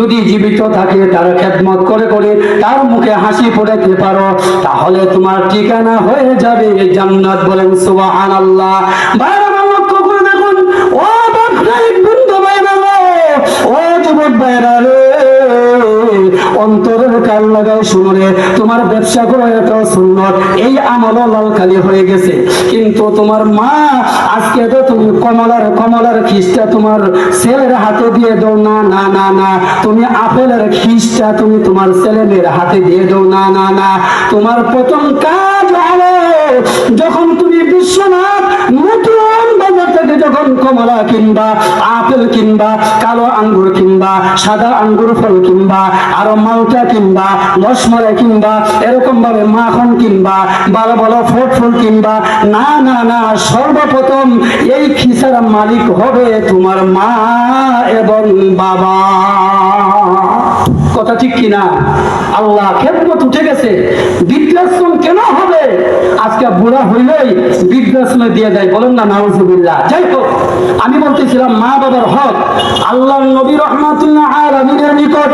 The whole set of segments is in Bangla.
যদি জীবিত থাকে, তার খেদমত করে করে তার মুখে হাসি ফোটাতে পারো, তাহলে তোমার ঠিকানা হয়ে যাবে জান্নাত বলেন সুবাহান আল্লাহ দেখুন। ও বাইরে ও যুবক অন্তরের কাল লাগায় শুনরে তোমার ব্যবসা করে এত সুন্দর এই আমলও লালকালি হয়ে গেছে। কিন্তু তোমার মা, আজকে তো তুমি কমলার কমলার খিসটা তোমার ছেলের হাতে দিয়ে দাও না না না না। তুমি আপেলের খিসটা তুমি তোমার ছেলে মেয়ের হাতে দিয়ে দাও, না না না। তোমার প্রথম কাজ হলো যখন তুমি বিশ্বনাথ, নতুন বাজার থেকে যখন কমলা কিনবা, আপেল কিনবা, কালো আঙ্গুর কিনবা, সাদা আঙ্গুর ফল কিনবা, আরও মালটা কিনবা, রসমলাই কিনবা এরকম ভাবে মাখন কিনবা ভালো ভালো ফল ফুল কিনবা, না না না, সর্বপ্রথম এই খিসার মালিক হবে তোমার মা এবং বাবা। কথা ঠিক কিনা? আল্লাহ খেদমত উঠে গেছে বৃদ্ধাশ্রম কেন হবে আজকে বুড়া হইলেই বৃদ্ধাশ্রমে দিয়ে যায়, বলেন না, নাউজুবিল্লাহ। যাই হোক, আমি বলতেছিলাম, মা বাবার হক আল্লাহ নবী রহমাতুল্লাহ আলমিনের নিকট।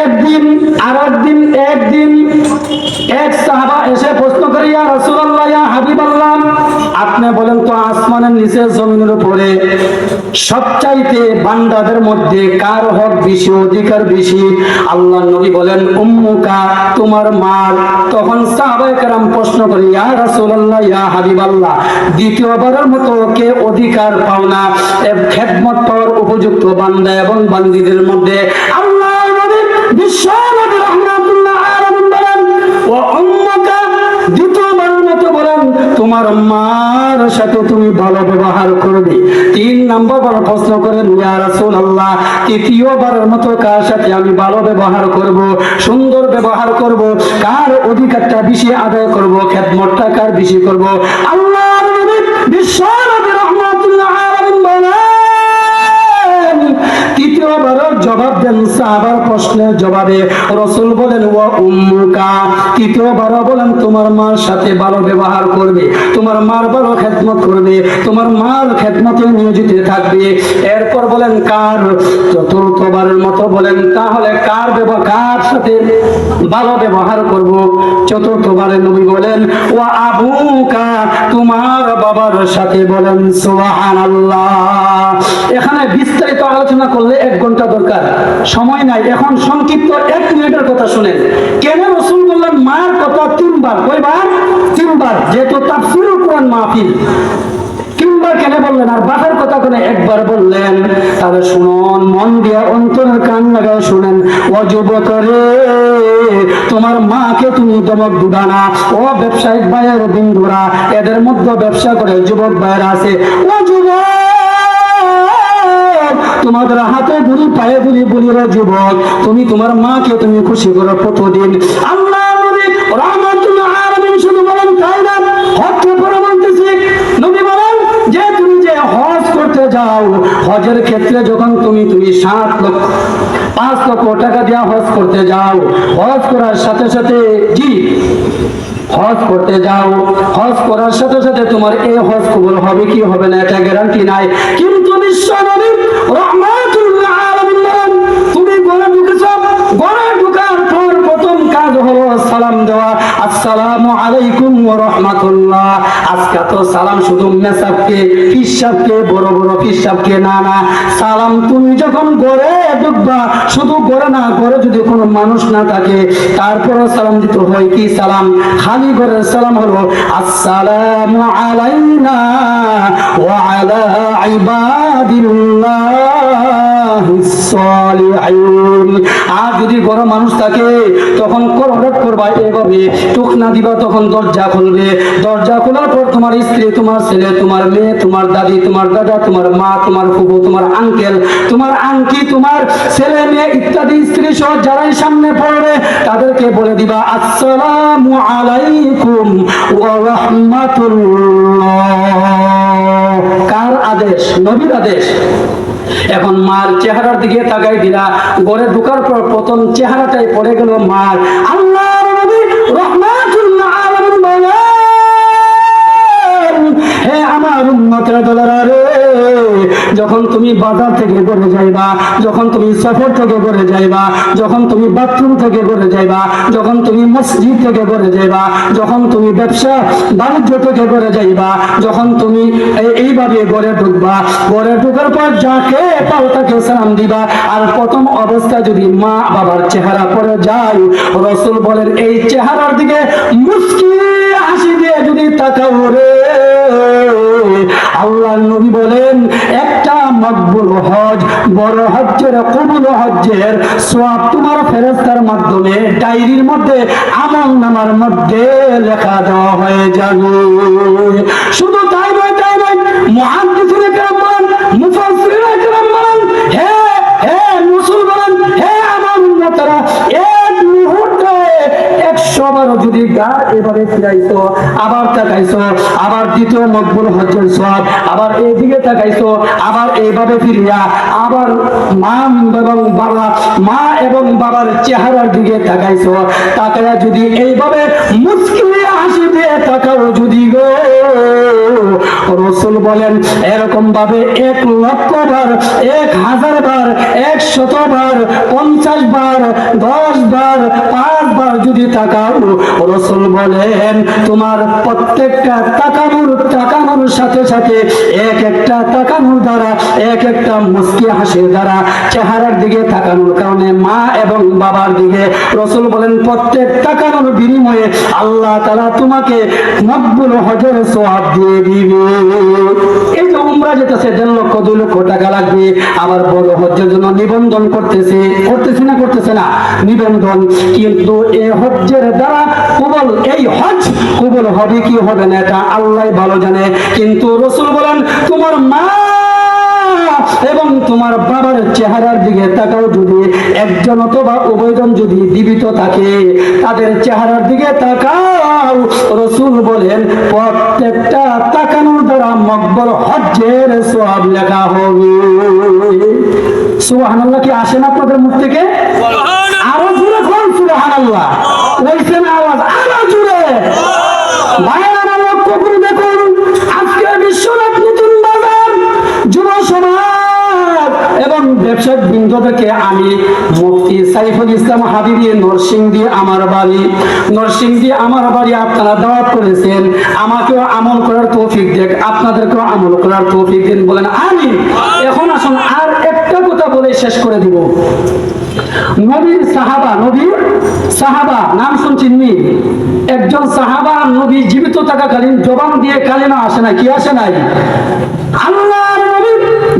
একদিন আর একদিন একদিন এক সাহাবা এসে প্রশ্ন করিয়া রসুল্লাহ হাবিবাল্লাহ। আপনি বলেন তো আসমানের নিচে জমিনের উপরে সবচাইতে বান্দাদের মধ্যে কার হক বেশি, অধিকার বেশি? আল্লাহ নবী বলেন, উম্মুকা, তোমার মার তখন সাহাবায়ে কেরাম প্রশ্ন করি, ইয়া রাসূলুল্লাহ, ইয়া হাবিবাল্লাহ, দ্বিতীয়বারের মতো কে অধিকার পাও পাওনা খেদমত পাওয়ার উপযুক্ত বান্দা এবং বান্দিদের মধ্যে আল্লাহ বিশ্ব তোমার মার সাথে তুমি ভালো ব্যবহার করবে। তিন নম্বর বার প্রশ্ন করেন, ইয়া রাসুল আল্লাহ তৃতীয়বারের মতো কার সাথে আমি ভালো ব্যবহার করব, সুন্দর ব্যবহার করব, কার অধিকারটা বেশি আদায় করব, খেদমতটা কার বেশি করব? আল্লাহ বিশ্ব এরপর বলেন, কার? চতুর্থবারের মতো বলেন, তাহলে কার ব্যবহার, কার সাথে ভালো ব্যবহার করব? চতুর্থবারের নবী বলেন ও আবুকা। তোমার বাবার সাথে বলেন, সুবহানাল্লাহ। এখানে বিস্তারিত আলোচনা করলে এক ঘণ্টা দরকার। সময় নাই। এখন সংক্ষিপ্ত এক মিনিটের কথা শুনেন। কেন রসুল বললেন মায়ের কথা তিনবার? কয়বার? তিনবার। যেহেতু তাফসিরুল কোরআন মাহফিল। তিনবার কেন বললেন? আর কথা একবার বললেন? তাহলে শুনুন, মন দিয়া অন্তরের কান লাগায় শুনেন। রে, তোমার মাকে তুমি দমক ও ব্যবসায়িক ভাইয়ের বিন্দুরা, এদের মধ্যে ব্যবসা করে যুবক ভাইয়েরা আছে। ও যুবক! তোমাদের হাতে ধরি পায়ে ধরি বলিরা যুবক তুমি তোমার মাকে তুমি খুশি করো প্রতিদিন। আল্লাহ রহমান তুমি আর শুধু বলেন, তাই না হককে পরে বলতেছি নবী বলেন যে তুমি যে হজ করতে যাও। হজের ক্ষেত্রে যখন তুমি তুমি সাত লক্ষ, পাঁচ লক্ষ টাকা দিয়া হজ করতে যাও। হজ করার সাথে সাথে, জি, হজ করতে যাও। হজ করার সাথে সাথে তোমার এই হজ কবুল হবে কি হবে না, এটা গ্যারান্টি নাই। কিন্তু তুমি ঘরে ঢুকেছ ঘরে ঢুকার পর প্রথম কাজ হলো সালাম দেওয়া। আসসালামু আলাইকুম ওয়া রাহমাতুল্লাহ। আজকে তো সালাম শুধু মেসাবকে, পিসাবকে, বড় বড় পিসাবকে না না। সালাম তুমি যখন ঘরে ঢুকবা শুধু ঘরে না ঘরে যদি কোনো মানুষ না থাকে তারপরে সালাম দিতে হয় কি সালাম? খালি ঘরের সালাম হলো, আসসালামু আলাইনা ওয়া আলা ইবাদিল্লাহিস সালিহিন। আর যদি ঘরে মানুষ থাকে, তখন করবা এভাবে টুক না দিবা তখন দরজা খুলবে। দরজা খোলার পর তোমার স্ত্রী, তোমার ছেলে, তোমার মেয়ে, তোমার দাদি, তোমার দাদা, তোমার মা, তোমার ফুবু, তোমার আঙ্কেল তোমার আঙ্কি তোমার ছেলে, মেয়ে ইত্যাদি স্ত্রী সহ যারাই সামনে পড়বে, তাদেরকে বলে দিবা, আসসালামু আলাইকুম ওয়া রাহমাতুল্লাহ। কার আদেশ? নবীর আদেশ। এখন মার চেহারার দিকে তাকাই দিলা, গড়ে ঢুকার পর প্রথম চেহারাটাই পড়ে গেল মার। আল্লাহ রহমাতুল্লাহ হে আমার উম্মতের দলেরা যখন তুমি বাজার থেকে ঘরে যাইবা, যখন তুমি সফর থেকে ঘরে যাইবা, যখন তুমি বাথরুম থেকে ঘরে যাইবা, যখন তুমি মসজিদ থেকে ঘরে যাইবা, যখন তুমি ব্যবসা বাণিজ্য থেকে ঘরে যাইবা, যখন তুমি এইভাবে ঘরে ঢুকবা ঘরে ঢুকার পর যাকে পাও তাকে সালাম দিবা। আর প্রথম অবস্থা যদি মা বাবার চেহারা পরে যায়, রসুল বলেন, এই চেহারার দিকে মুস্কি হাসি দিয়ে যদি তাকাও রে আল্লাহ নবী বলেন, একটা মকবুল হজ, বড় হজ্জের, কবুল হজ্জের সব তোমার ফেরস্তার মাধ্যমে ডায়েরির মধ্যে, আমল নামার মধ্যে লেখা দেওয়া হয়ে যাবে। শুধু তাই নয় তাই নয় মহাদিসুল বার যদি গা এবারে ফিরাইছো, আবার আবার দ্বিতীয় মকবুল সব আবার আবার এইভাবে ফিরিয়া, আবার মা এবং বাবা, মা এবং বাবার চেহারার দিকে যদি এইভাবে মুশকিলে হাসি দিয়ে তাকাও যদি গো। রসুল বলেন এরকম ভাবে এক লক্ষ বার, এক হাজার বার, এক শত বার, পঞ্চাশ বার, দশ বার, পাঁচ বার যদি তাকাও, রসুল বলেন, তোমার প্রত্যেকটা তাকানোর তাকানোর সাথে সাথে এক একটা তাকানোর দ্বারা, এক একটা মুস্কি হাসির দ্বারা চেহারার দিকে তাকানোর কারণে মা এবং বাবার দিকে রসুল বলেন, প্রত্যেক তাকানোর বিনিময়ে আল্লাহ তারা তোমাকে মকবুল হজর সোয়াব দিয়ে দিবে। এই উমরা যেতেছে, দেড় লক্ষ, দুই লক্ষ টাকা লাগবে। আবার বড় হজ্জের জন্য নিবন্ধন করতেছে। করতেছে না করতেছে না? নিবন্ধন। কিন্তু এই হজ্জের দ্বারা কবল, এই হজ কবল হবে কি হবে না, এটা আল্লাহ ভালো জানে। কিন্তু রসুল বলেন, তোমার মা এবং তোমার বাবার চেহারার দিকে তাকাও যদি, একজন অথবা উভয়জন যদি জীবিত থাকে, তাদের চেহারার দিকে তাকাও। রসুল বলেন, প্রত্যেকটা মকবর হজ্জের সব লেখা হবে। সুবহানাল্লাহ কি আসে না আপনাদের মুখ থেকে? আরও জুড়ে কোন সুবহানাল্লাহ। আল্লাহ ওইখানে আওয়াজ আরও জুড়ে ভাইয়ের এবং ব্যবসায়িক বৃন্দদেরকে আমি মুফতি সাইফুল ইসলাম হাবিবি, নরসিংদী আমার বাড়ি। নরসিংদী আমার বাড়ি আপনারা দাওয়াত করেছেন। আমাকেও আমল করার তৌফিক দেখ আপনাদেরকেও আমল করার তৌফিক দিন বলেন আমি এখন আসুন আর একটা কথা বলে শেষ করে দিব। নবীর সাহাবা নবীর সাহাবা, নাম শুনছেন নি? একজন সাহাবা, নবী জীবিত থাকাকালীন জবান দিয়ে কালিমা আসে না কি আসে নাই? আল্লাহ নবী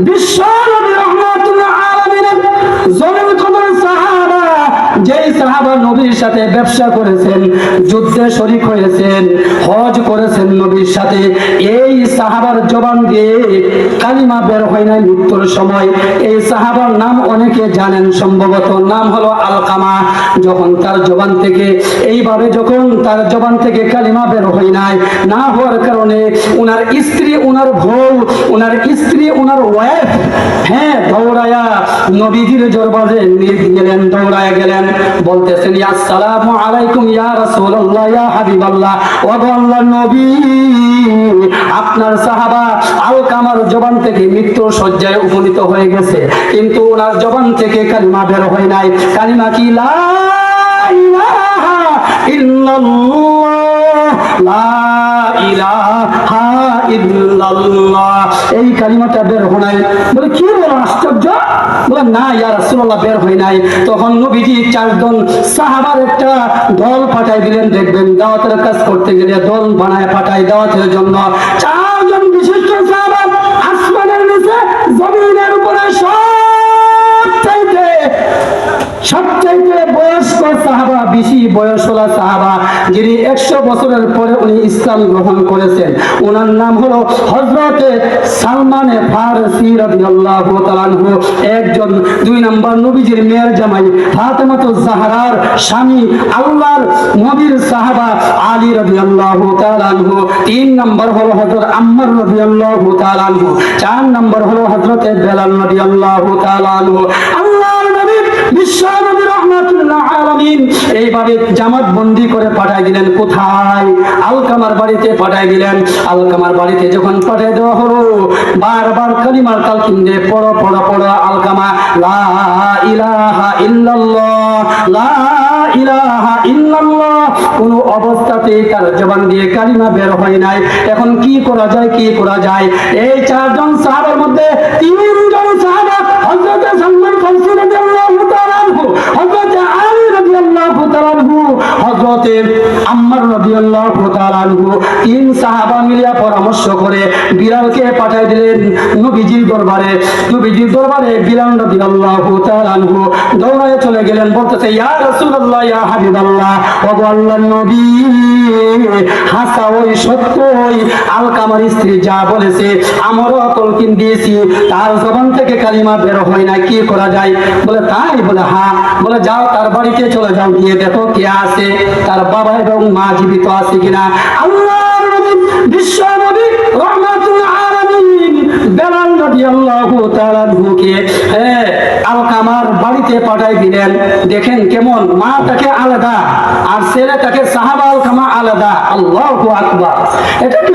বিশ্ব নবী রহমাতুল্লাহ আলামিনের জমিন কদর সাহাবা, যেই সাহাবা নবীর সাথে ব্যবসা করেছেন, যুদ্ধে শরিক হয়েছেন, হজ করেছেন নবীর সাথে। এই সাহাবার জবান দিয়ে কালিমা বের হয় না মৃত্যুর সময়। এই সাহাবার নাম অনেকে জানেন, সম্ভবত নাম হলো আলকামা। যখন তার জবান থেকে, এইভাবে যখন তার জবান থেকে কালিমা বের হয় নাই, না হওয়ার কারণে উনার স্ত্রী, উনার বউ, উনার স্ত্রী, উনার ওয়াইফ হ্যাঁ দৌড়ায়া নবীজির দরবারে নিয়ে গেলেন দৌড়ায়া গেলেন। বলতেছেন আসসালামু আলাইকুম, ইয়া রাসূলুল্লাহ, ইয়া হাবিবাল্লাহ। ওয়া আল্লাহ নবী, আপনার সাহাবা আলকামার জবান থেকে মৃত্যু সজ্জায় উপনীত হয়ে গেছে। কিন্তু ওনার জবান থেকে কালিমা বের হয় নাই। কালিমা কি? লা ইলাহা ইল্লাল্লাহ। লা ইলাহা ইল্লাল্লাহ। এই কালিমাটা বের হয় নাই। বলে, কি বলো, আশ্চর্য? বলে না, ইয়া রাসূলুল্লাহ, বের হয় নাই। তখন নবীজি চারজন সাহাবার একটা দল পাঠাই দিলেন, দেখবেন দাওয়াতের কাজ করতে গেলে দল বানায়, পাঠায় দাওয়াতের জন্য। চারজন সবচাইতে বয়স্ক সাহাবা, বেশি বয়সওয়ালা সাহাবা, যিনি একশো বছরের পরে উনি ইসলাম গ্রহণ করেছেন। ওনার নাম হলো হজরতে সালমানে ফারসি রাদিয়াল্লাহু তাআলা আনহু। একজন দুই নম্বর নবীজির মেয়ের জামাই ফাতেমাতু জাহরার স্বামী আল্লাহর নবীর সাহাবা আলী রাদিয়াল্লাহু তাআলা আনহু। তিন নম্বর হলো হযরত আম্মার রাদিয়াল্লাহু তাআলা আনহু। চার নম্বর হলো হযরতে বেলাল রাদিয়াল্লাহু তাআলা আনহু। এইভাবে জামাত বন্দি করে দিলেন। কোথায়? আলকামার বাড়িতে দিলেন। আলকামার বাড়িতে যখন দেওয়া হলো, বারবার কালিমার দিয়ে পড়ো পড়ো পড়ো আলকামা কোন অবস্থাতেই তার জবান দিয়ে কালিমা বের হয় নাই। এখন কি করা যায়, কি করা যায়? এই চারজন সাহাবার মধ্যে তিনজন হযরত আম্মার রাদিয়াল্লাহু তাআলা আনহু তিন সাহাবা মিলিয়া পরামর্শ করে বিলালকে দিলেন নবীজির দরবারে। নবীজির দরবারে বিলাল রাদিয়াল্লাহু তাআলা আনহু চলে গেলেন, বলতেছে, ইয়া রাসূলুল্লাহ, ইয়া হাবিবাল্লাহ আল্লাহর নবী, হাসা ওই আলকামার স্ত্রী যা বলেছে, আমারও তলকিন দিয়েছি, তার জবান থেকে কালিমা বের হয় না, কি করা যায়? বলে, তাই? বলে হ্যাঁ বলে, যাও তার বাড়িতে চলে যাও, গিয়ে দেখো কে আছে। তার বাবা এবং মা জীবিত আছে কিনা? আল্লাহ বিশ্ব নবী বাড়িতে পাঠাই দিলেন। দেখেন কেমন মা তাকে আলাদা আর ছেলে তাকে আলকামা আলাদা। আকবার। এটা একটু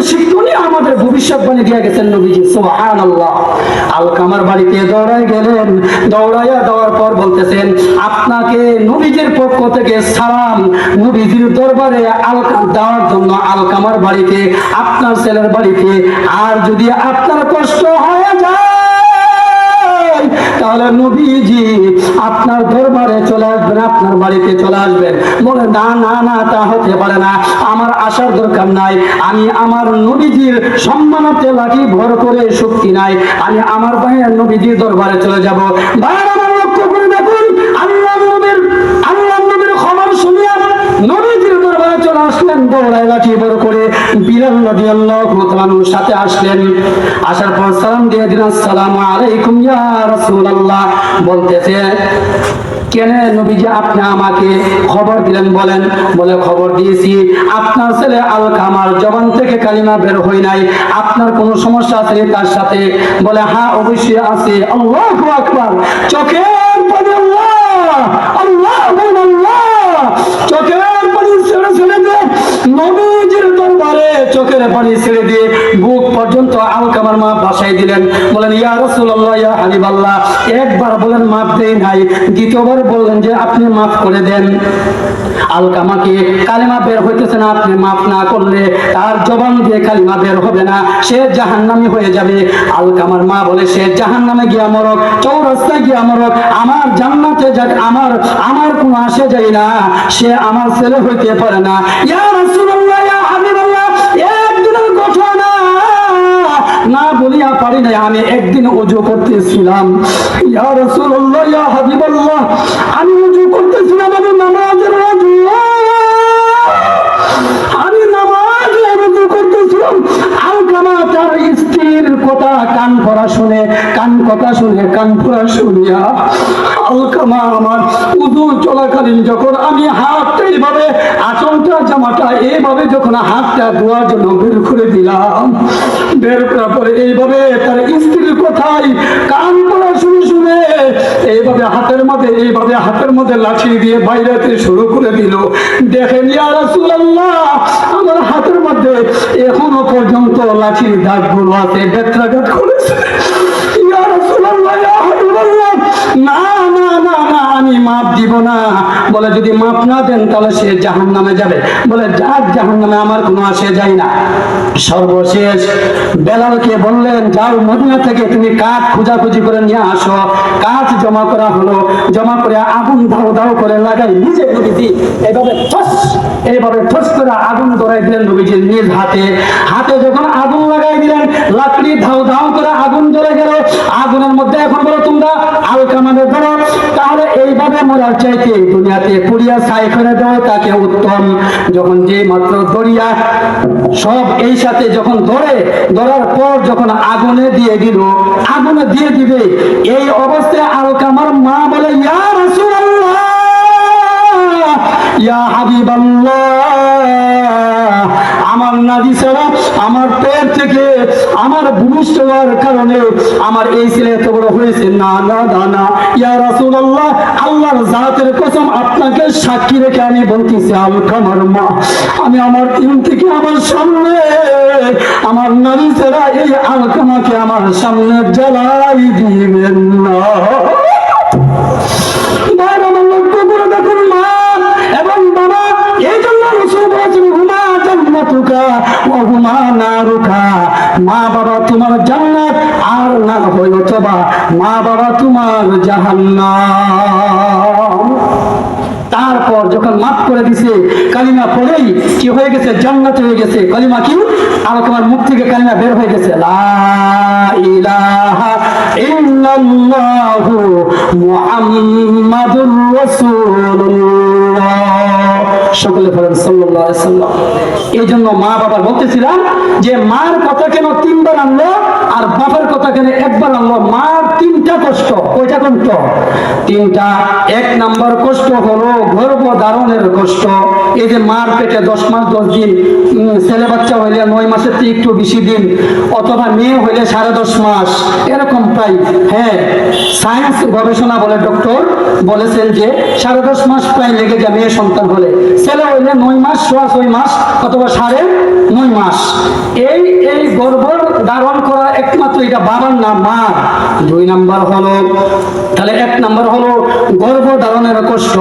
আমাদের ভবিষ্যৎবাণী দিয়ে গেছেন নবীজি? আলকামার বাড়িতে দৌড়ায় গেলেন। দৌড়াইয়া দেওয়ার পর বলতেছেন, আপনাকে নবীজির পক্ষ থেকে সালাম। নবীজির দরবারে আলকা দেওয়ার জন্য আলকামার বাড়িতে, আপনার ছেলের বাড়িতে, আর যদি আপনার কষ্ট হয়ে যায় তাহলে নবীজি আপনার দরবারে চলে আসবেন, আপনার বাড়িতে চলে আসবেন। বলে, না না না, তা হতে পারে না। আমার আসার দরকার নাই। আমি আমার নবীজির সম্মানাতে লাঠি ভর করে শক্তি নাই। আমি আমার ভাইয়ের নবীজির দরবারে চলে যাব। ভাইয়ের লক্ষ্য করে দেখুন আল্লাহ নবীর আল্লাহ নবীর খবর শুনিয়া দরবারে চলে আসলেন দৌড়ায় লাঠি বড় করে বিলাল রাদিয়াল্লাহু তাআলার সাথে আসলেন। আসার পর সালাম দিয়ে আসসালামু আলাইকুম বলতেছে, কেন আপনি আমাকে খবর দিলেন বলেন? বলে, খবর দিয়েছি, আপনার ছেলে আল কামার জবান থেকে কালিমা বের হয় নাই, আপনার কোনো সমস্যা আছে তার সাথে? বলে হ্যাঁ অবশ্যই আছে। আল্লাহু আকবার। চোখের আল্লাহ আল্লাহ আল্লাহ। চোখের দিয়ে দরবারে চোখের পানি ছেড়ে দিয়ে বুক পর্যন্ত মা দিলেন। বলেন, ইয়া রাসূলুল্লাহ, ইয়া একবার বলেন নাই। দ্বিতীয়বার বললেন যে, আপনি মাফ করে দেন। আলকামাকে কালিমা বের হইতেছে না, আপনি মাফ না করলে তার জবান দিয়ে কালিমা বের হবে না, সে জাহান্নামী হয়ে যাবে। আলকামার মা বলে, সে জাহান্নামে গিয়া মরক, চৌরাস্তায় গিয়া মরক, আমার জান্নাতে যাক, আমার আমার কোনো আসে যায় না, সে আমার ছেলে হইতে পারে না। ইয়া না বলিয়া পারি নাই, আমি একদিন উজু করতেছিলাম। ইয়া রাসূলুল্লাহ, ইয়া হাবিবাল্লাহ, আমি উজু করতেছিলাম, আমি নামাজের উজু। আমি নামাজের উজু করতেছিলাম। আলকামা তার স্ত্রীর কথা কান করা শুনে, কান কথা শুনে, কান পড়া শুনিয়া আলকামা আমার উদু চলাকালীন যখন আমি হাতটা এইভাবে আচলটা জামাটা এইভাবে যখন হাতটা ধোয়ার জন্য বের করে দিলাম, বের করার পরে এইভাবে তার স্ত্রীর কথাই কান শুনে শুনে এইভাবে হাতের মধ্যে, এইভাবে হাতের মধ্যে লাঠি দিয়ে বাইরেতে শুরু করে দিল। দেখেন, ইয়া রাসূলুল্লাহ, আমার হাতের মধ্যে এখনও পর্যন্ত লাঠির দাগগুলো আছে, বেত্রাঘাত করেছে। দিব না। বলে, যদি মাপ না দেন, তাহলে সে জাহান নামে যাবে। বলে, যাক জাহান নামে আমার কোনো আসে যায় না। সর্বশেষ বেলালকে বললেন, যাও মদিনা থেকে তুমি কাঠ খোঁজাখুঁজি করে নিয়ে আসো। কাঠ জমা করা হলো। জমা করে আগুন দাও দাও করে লাগাই। নিজে নবীজি এইভাবে ঠস এইভাবে ঠস করে আগুন ধরাই দিলেন নবীজির নিজ হাতে। হাতে যখন আগুন লাগাই দিলেন, লাকড়ি ধাও ধাও করে আগুন জ্বলে গেল। আগুনের মধ্যে এখন বলো তোমরা আলকামানে ধরো তাহলে এইভাবে মরার চাইতে দুনিয়াতে পুড়িয়া ছাই করে দেওয়া তাকে উত্তম যখন যে মাত্র দরিয়া সব এই সাথে যখন ধরে, ধরার পর যখন আগুনে দিয়ে দিল, আগুনে দিয়ে দিবে, এই অবস্থায় আলকামার মা বলে, ইয়া রাসূলুল্লাহ, ইয়া হাবিবাল্লাহ আমার ছাড়া আমার পেট থেকে আমার ভূমিষ্ঠ হওয়ার কারণে আমার এই ছেলে এত বড় হয়েছে। না না না না। ইয়া রাসূলুল্লাহ, আল্লাহর জাতের কসম আপনাকে সাক্ষী রেখে আমি বলতেছি আমার মা। আমি আমার দিন থেকে আমার সামনে, আমার নারী ছাড়া এই আলকামাকে আমার সামনে জ্বালাই দিবেন না। হুমা নারুকা মা বাবা তোমার জান্নাত, আর না হয় অথবা মা বাবা তোমার জাহান্নাম। তারপর যখন মাফ করে দিছে, কালিমা পড়েই কি হয়ে গেছে? জান্নাত হয়ে গেছে। কালিমা কি? আর তোমার মুখ থেকে কালিমা বের হয়ে গেছে। লা ইলাহা ইল্লাল্লাহু মুহাম্মাদুর রাসূলুল্লাহ। সকলে বলেন সাল্লাম এই জন্য মা বাবার বলতেছিলাম যে মার কথা কেন তিনবার আনলো আর বাবার কথা কেন একবার আনলো? মার তিনটা কষ্ট, কয়টা কষ্ট? তিনটা, এক নাম্বার কষ্ট হলো গর্ভ ধারণের কষ্ট। এই যে মার পেটে দশ মাস, দশ দিন ছেলে বাচ্চা হইলে নয় মাসের থেকে একটু বেশি দিন, অথবা মেয়ে হইলে সাড়ে দশ মাস, এরকম প্রায় হ্যাঁ সায়েন্স গবেষণা বলে ডক্টর বলেছেন যে সাড়ে দশ মাস প্রায় লেগে যায় মেয়ে সন্তান হলে। ছেলে হইলে নয় মাস, সোয়া ছয় মাস, অথবা সাড়ে নয় মাস। এই এই গর্ভ ধারণ করা একমাত্র এটা বাবার না মা দুই নাম্বার হলো, তাহলে এক নাম্বার হলো গর্ভ ধারণের কষ্ট।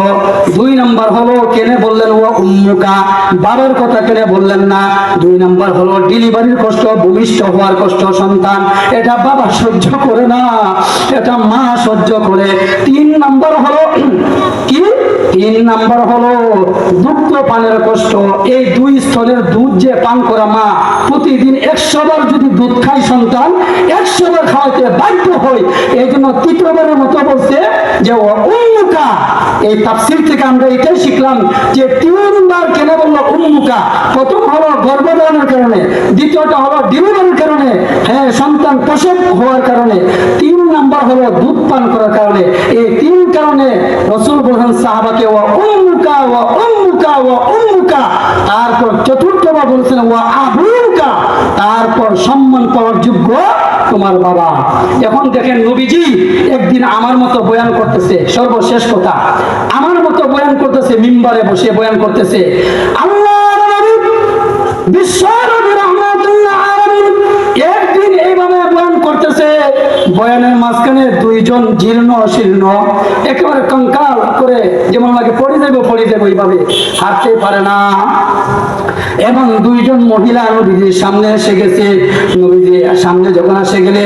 দুই নাম্বার হলো কেনে বললেন ও উম্মুকা, বাবার কথা কেড়ে বললেন না। দুই নাম্বার হলো, ডেলিভারির কষ্ট, ভূমিষ্ঠ হওয়ার কষ্ট, সন্তান। এটা বাবা সহ্য করে না, এটা মা সহ্য করে। তিন নাম্বার হলো, কি? তিন নাম্বার হলো দুগ্ধ পানের কষ্ট। এই দুই স্তরের দুধ যে পান করা মা, প্রতিদিন একশো বার যদি দুধ খায় সন্তান, একশো বার খাওয়াতে বাধ্য হয় এই জন্য তৃতীয়বারের মতো বলছে যে, ও উন্মুখা এই তাফসির থেকে আমরা এটাই শিখলাম যে, তিনবার কেন বলল উন্মুখা প্রথম হলো গর্ভধারণের কারণে, দ্বিতীয়টা হলো ডেলিভারির কারণে হ্যাঁ সন্তান প্রসব হওয়ার কারণে। তিন নাম্বার হলো দুধ পান করার কারণে। এই তিন কারণে রসুল বলছেন সাহাবাকে ও উম্মুকা উম্মুকা উম্মুকা। তারপর বলছেন আবুকা। তারপর সম্মান পাওয়ার যোগ্য তোমার বাবা। এখন দেখেন নবীজি একদিন আমার মতো বয়ান করতেছে, সর্বশেষ কথা। আমার মতো বয়ান করতেছে, মিম্বারে বসে বয়ান করতেছে। আল্লাহ বিশ্ব বয়ানের মাঝখানে দুইজন জীর্ণ শীর্ণ একেবারে কঙ্কাল করে যেমন লাগে পড়ে যাব পড়ে যাব এইভাবে। হাঁটতে পারে না। এবং দুইজন মহিলা নবীজির সামনে এসে গেছে। নবীজি সামনে যখন এসে গেলে,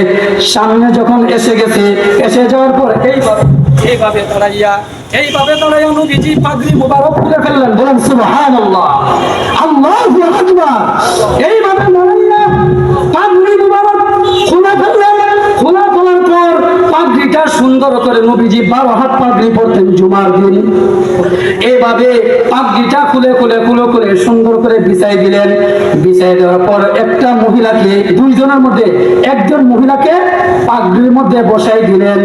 সামনে যখন এসে গেছে, এসে যাওয়ার পর এইভাবে এইভাবে দাঁড়াইয়া এইভাবে দাঁড়াইয়া নবীজি পাগড়ি মুবারক খুলে ফেললেন। বলেন সুবহানাল্লাহ, আল্লাহু আকবার। এইভাবে দাঁড়াইয়া পাগড়ি মুবারক খুলে ফেললেন খোলা ফেলার পর পাগড়িটা সুন্দর করে নবীজি বারো হাত পাগড়ি পরতেন জুমার দিন এইভাবে পাগড়িটা খুলে খুলে খুলে করে সুন্দর করে বিছাই দিলেন। বিছাই দেওয়ার পর একটা মহিলাকে, দুইজনের মধ্যে, একজন মহিলাকে পাগড়ির মধ্যে বসাই দিলেন।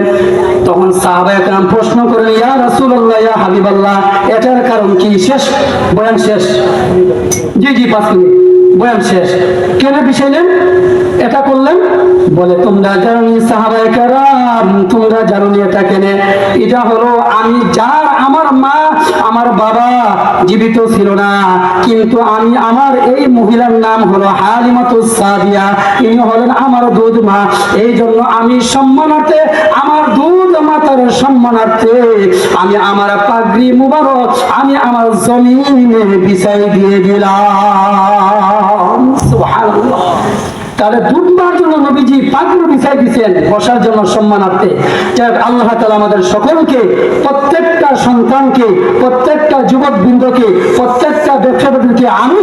তখন সাহাবা একরাম প্রশ্ন করেন, ইয়া রাসূলুল্লাহ, ইয়া হাবিবাল্লাহ, এটার কারণ কি? শেষ, বয়ান শেষ। জি জি, পাঁচ মিনিট। বয়ান শেষ। কেন বিষাইলেন? এটা করলেন? বলে, তোমরা জানি সাহাবায়ে কারাম, তোমরা জানি এটা কেনে। এটা হলো, আমি যার, আমার মা আমার বাবা জীবিত ছিল না, কিন্তু আমি আমার এই মহিলার নাম হলো হালিমাতুস সাদিয়া। ইনি হলেন আমার দুধ মা। এই জন্য আমি সম্মানার্থে, আমার দুধ মাতার সম্মানার্থে আমি আমার পাগড়ি মুবারক, আমি আমার জমিনে বিছাই দিয়ে দিলাম। সুবহানাল্লাহ। তাহলে দুধবার জন্য নবীজি পাগড়ি বিছাই দিয়েছেন, বসার জন্য সম্মানার্থে। যাই আল্লাহ তালা আমাদের সকলকে, প্রত্যেকটা সন্তানকে, প্রত্যেকটা যুবক বৃন্দকে প্রত্যেকটা ব্যবসা আমি